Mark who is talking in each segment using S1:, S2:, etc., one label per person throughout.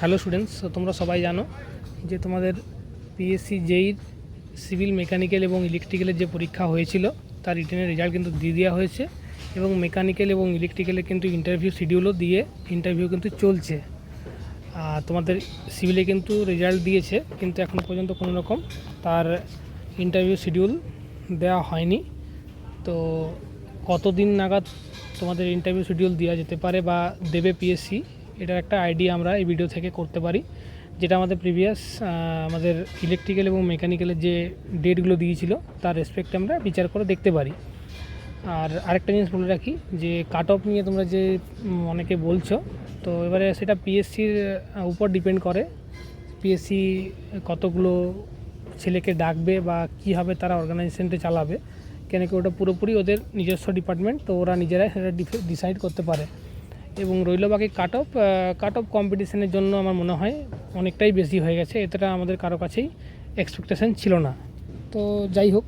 S1: Hello students তোমরা সবাই জানো যে তোমাদের পিএসসি জেইর সিভিল মেকানিক্যাল এবং ইলেকট্রিক্যালের যে পরীক্ষা হয়েছিল, তার রিটেনের রেজাল্ট কিন্তু দিয়ে দেওয়া হয়েছে এবং মেকানিক্যাল এবং ইলেকট্রিক্যালের কিন্তু ইন্টারভিউ শিডিউলও দিয়ে ইন্টারভিউ কিন্তু চলছে। আর তোমাদের সিভিলে কিন্তু রেজাল্ট দিয়েছে, কিন্তু এখনও পর্যন্ত কোনো রকম তার ইন্টারভিউ শিডিউল দেওয়া হয়নি। তো কতদিন নাগাদ তোমাদের ইন্টারভিউ শিডিউল দেওয়া যেতে পারে বা দেবে পিএসসি এটার একটা আইডিয়া আমরা এই ভিডিও থেকে করতে পারি, যেটা আমাদের প্রিভিয়াস আমাদের ইলেকট্রিক্যাল এবং মেকানিক্যালের যে ডেটগুলো দিয়েছিল, তার রেসপেক্টে আমরা বিচার করে দেখতে পারি। আর আরেকটা জিনিস বলে রাখি, যে কাট অফ নিয়ে তোমরা যে অনেকে বলছো, তো এবারে সেটা পিএসসির উপর ডিপেন্ড করে। পিএসসি কতগুলো ছেলেকে ডাকবে বা কীভাবে তারা অর্গানাইজেশনটা চালাবে, কেন কি ওটা পুরোপুরি ওদের নিজস্ব ডিপার্টমেন্ট তো ওরা নিজেরাই সেটা ডিসাইড করতে পারে। এবং রইল বাকি কাট অফ কাট অফ কম্পিটিশনের জন্য আমার মনে হয় অনেকটাই বেশি হয়ে গেছে। এতটা আমাদের কারও কাছেই এক্সপেকটেশন ছিল না। তো যাই হোক,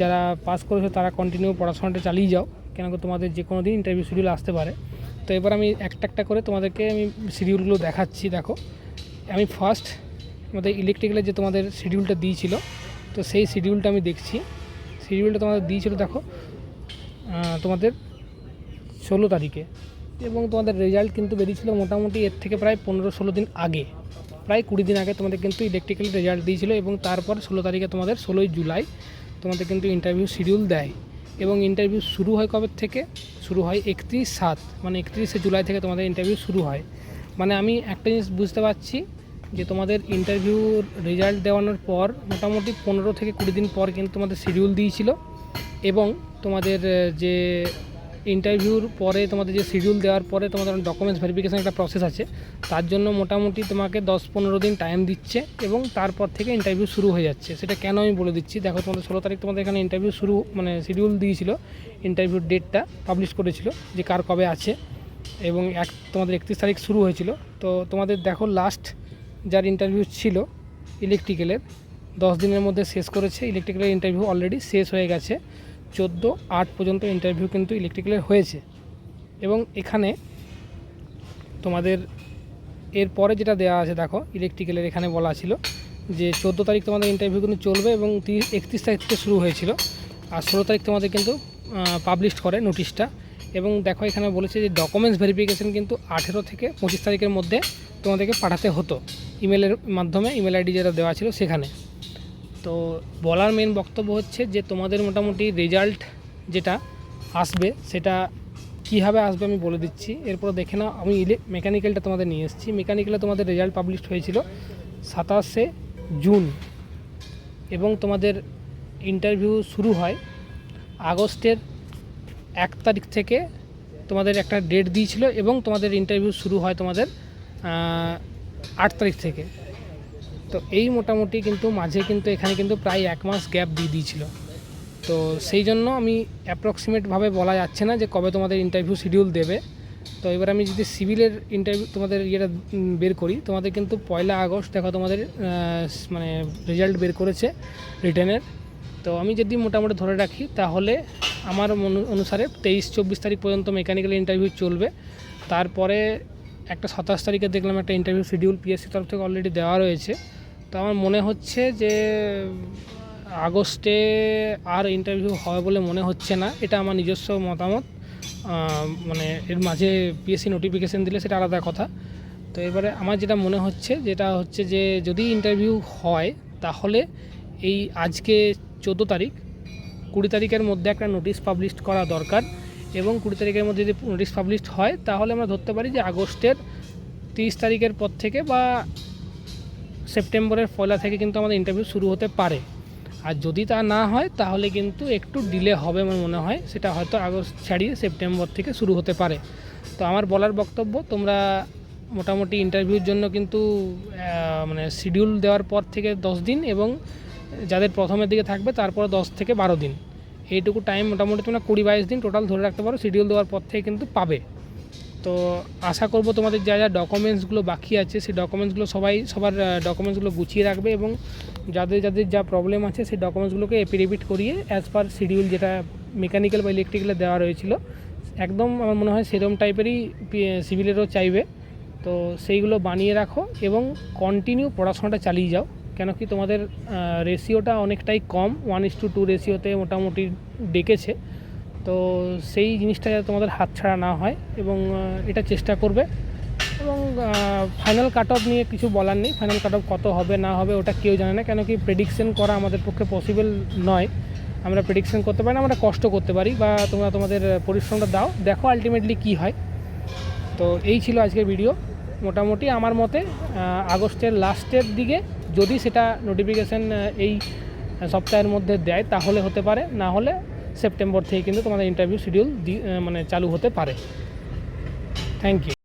S1: যারা পাস করেছ তারা কন্টিনিউ পড়াশোনাটা চালিয়ে যাও। কেন তোমাদের যে কোনো দিন ইন্টারভিউ শিডিউল আসতে পারে। তো এবার আমি একটা একটা করে তোমাদেরকে আমি শিডিউলগুলো দেখাচ্ছি, দেখো। আমি ফার্স্ট আমাদের ইলেকট্রিক্যালের যে তোমাদের শিডিউলটা দিয়েছিল, তো সেই শিডিউলটা আমি দেখছি। শিডিউলটা তোমাদের দিয়েছিল, দেখো তোমাদের ষোলো তারিখে। এবং তোমাদের রেজাল্ট কিন্তু বেরিয়েছিল মোটামুটি এর থেকে প্রায় পনেরো ষোলো দিন আগে। প্রায় কুড়ি দিন আগে তোমাদের কিন্তু ইলেকট্রিক্যাল রেজাল্ট দিয়েছিল এবং তারপর ষোলো তারিখে তোমাদের ষোলোই জুলাই তোমাদের কিন্তু ইন্টারভিউ শিডিউল দেয় এবং ইন্টারভিউ শুরু হয় কবে থেকে? শুরু হয় একত্রিশ সাত মানে একত্রিশে জুলাই থেকে তোমাদের ইন্টারভিউ শুরু হয়। মানে আমি একটা জিনিস বুঝতে পারছি যে তোমাদের ইন্টারভিউর রেজাল্ট দেওয়ানোর পর মোটামুটি পনেরো থেকে কুড়ি দিন পর কিন্তু তোমাদের শিডিউল দিয়েছিল এবং তোমাদের যে ইন্টারভিউর পরে তোমাদের যে শিডিউল দেওয়ার পরে তোমাদের ডকুমেন্টস ভেরিফিকেশন একটা প্রসেস আছে। তার জন্য মোটামুটি তোমাকে দশ পনেরো দিন টাইম দিচ্ছে এবং তারপর থেকে ইন্টারভিউ শুরু হয়ে যাচ্ছে। সেটা কেন আমি বলে দিচ্ছি? দেখো, তোমাদের ষোলো তারিখ তোমাদের এখানে ইন্টারভিউ শুরু মানে শিডিউল দিয়েছিল ইন্টারভিউর ডেটটা পাবলিশ করেছিল যে কার কবে আছে এবং এক, তোমাদের একত্রিশ তারিখ শুরু হয়েছিল। তো তোমাদের দেখো লাস্ট যার ইন্টারভিউ ছিল ইলেকট্রিক্যালের দশ দিনের মধ্যে শেষ করেছে ইলেকট্রিক্যালের ইন্টারভিউ অলরেডি শেষ হয়ে গেছে। চোদ্দ আট পর্যন্ত ইন্টারভিউ কিন্তু ইলেকট্রিক্যালের হয়েছে। এবং এখানে তোমাদের এর পরে যেটা দেওয়া আছে, দেখো ইলেকট্রিক্যালের এখানে বলা ছিল যে চোদ্দ তারিখ তোমাদের ইন্টারভিউ কিন্তু চলবে এবং তিরিশ, একত্রিশ তারিখ থেকে শুরু হয়েছিল। আর ষোলো তারিখ তোমাদের কিন্তু পাবলিশ করে নোটিশটা এবং দেখো, এখানে বলেছে যে ডকুমেন্টস ভেরিফিকেশান কিন্তু আঠেরো থেকে পঁচিশ তারিখের মধ্যে তোমাদেরকে পাঠাতে হতো। ইমেলের মাধ্যমে ইমেল আইডি যেটা দেওয়া ছিল সেখানে। তো বলার মেন বক্তব্য হচ্ছে যে তোমাদের মোটামুটি রেজাল্ট যেটা আসবে, সেটা কীভাবে আসবে আমি বলে দিচ্ছি। এরপর দেখে নাও, আমি ইলে মেকানিক্যালটা তোমাদের নিয়ে এসেছি। মেকানিক্যালে তোমাদের রেজাল্ট পাবলিশ হয়েছিল সাতাশে জুন এবং তোমাদের ইন্টারভিউ শুরু হয় আগস্টের এক তারিখ থেকে তোমাদের একটা ডেট দিয়েছিল এবং তোমাদের ইন্টারভিউ শুরু হয় তোমাদের আট তারিখ থেকে। তো এই মোটামুটি কিন্তু মাঝে কিন্তু এখানে কিন্তু প্রায় এক মাস গ্যাপ দিয়ে দিয়েছিল। তো সেই জন্য আমি অ্যাপ্রক্সিমেটভাবে বলা যাচ্ছে না যে কবে তোমাদের ইন্টারভিউ শিডিউল দেবে। তো এবার আমি যদি সিভিলের ইন্টারভিউ তোমাদের ইয়েটা বের করি, তোমাদের কিন্তু পয়লা আগস্ট দেখো তোমাদের মানে রেজাল্ট বের করেছে রিটার্নের তো আমি যদি মোটামুটি ধরে রাখি, তাহলে আমার অনুসারে তেইশ চব্বিশ তারিখ পর্যন্ত মেকানিক্যাল ইন্টারভিউ চলবে। তারপরে একটা সাতাশ তারিখে দেখলাম একটা ইন্টারভিউ শিডিউল পিএসসি তরফ থেকে অলরেডি দেওয়া রয়েছে। তো আমার মনে হচ্ছে যে, আগস্টে আর ইন্টারভিউ হবে বলে মনে হচ্ছে না। এটা আমার নিজস্ব মতামত। মানে এর মাঝে পিএসসি নোটিফিকেশান দিলে সেটা আলাদা কথা। তো এবারে আমার যেটা মনে হচ্ছে, যেটা হচ্ছে যে, যদি ইন্টারভিউ হয়, তাহলে এই আজকে চোদ্দ তারিখ, কুড়ি তারিখের মধ্যে একটা নোটিশ পাবলিশ করা দরকার। এবং কুড়ি তারিখের মধ্যে যদি নোটিশ পাবলিশ হয়, তাহলে আমরা ধরতে পারি যে আগস্টের তিরিশ তারিখের পর থেকে বা সেপ্টেম্বরের পয়লা থেকে কিন্তু আমাদের ইন্টারভিউ শুরু হতে পারে। আর যদি তা না হয়, তাহলে কিন্তু একটু ডিলে হবে আমার মনে হয়। সেটা হয়তো আগস্ট ছাড়িয়ে সেপ্টেম্বর থেকে শুরু হতে পারে। তো আমার বলার বক্তব্য, তোমরা মোটামুটি ইন্টারভিউর জন্য কিন্তু মানে শিডিউল দেওয়ার পর থেকে দশ দিন এবং যাদের প্রথমের দিকে থাকবে, তারপর দশ থেকে বারো দিন। এইটুকু টাইম মোটামুটি তোমরা কুড়ি বাইশ দিন টোটাল ধরে রাখতে পারো শিডিউল দেওয়ার পর থেকে কিন্তু পাবে। তো আশা করব তোমাদের যা যা ডকুমেন্টসগুলো বাকি আছে, সেই ডকুমেন্টসগুলো সবাই, সবার ডকুমেন্টসগুলো গুছিয়ে রাখবে এবং যাদের যাদের যা প্রবলেম আছে সেই ডকুমেন্টসগুলোকে এপিডেভিট করিয়ে অ্যাজ পার শিডিউল যেটা মেকানিক্যাল বা ইলেকট্রিক্যালে দেওয়া রয়েছিল, একদম আমার মনে হয় সেরকম টাইপেরই সিভিলেরও চাইবে। তো সেইগুলো বানিয়ে রাখো এবং কন্টিনিউ পড়াশোনাটা চালিয়ে যাও। কেন কি তোমাদের রেশিওটা অনেকটাই কম ওয়ান ইস টু টু রেশিওতে মোটামুটি ডেকেছে। তো সেই জিনিসটা যাতে তোমাদের হাতছাড়া না হয় এবং এটা চেষ্টা করবে। এবং ফাইনাল কাট অফ নিয়ে কিছু বলার নেই। ফাইনাল কাট অফ কত হবে, না হবে, ওটা কেউ জানে না। কেন কি প্রেডিকশন করা আমাদের পক্ষে পসিবল নয়। আমরা প্রেডিকশন করতে পারি না, আমরা কষ্ট করতে পারি বা তোমরা তোমাদের পরিশ্রমটা দাও। দেখো আলটিমেটলি কী হয়। তো এই ছিল আজকের ভিডিও মোটামুটি আমার মতে আগস্টের লাস্টের দিকে যদি সেটা নোটিফিকেশান এই সপ্তাহের মধ্যে দেয়, তাহলে হতে পারে। না হলে সেপ্টেম্বর থেকে কিন্তু তোমাদের ইন্টারভিউ শিডিউল মানে চালু হতে পারে। Thank you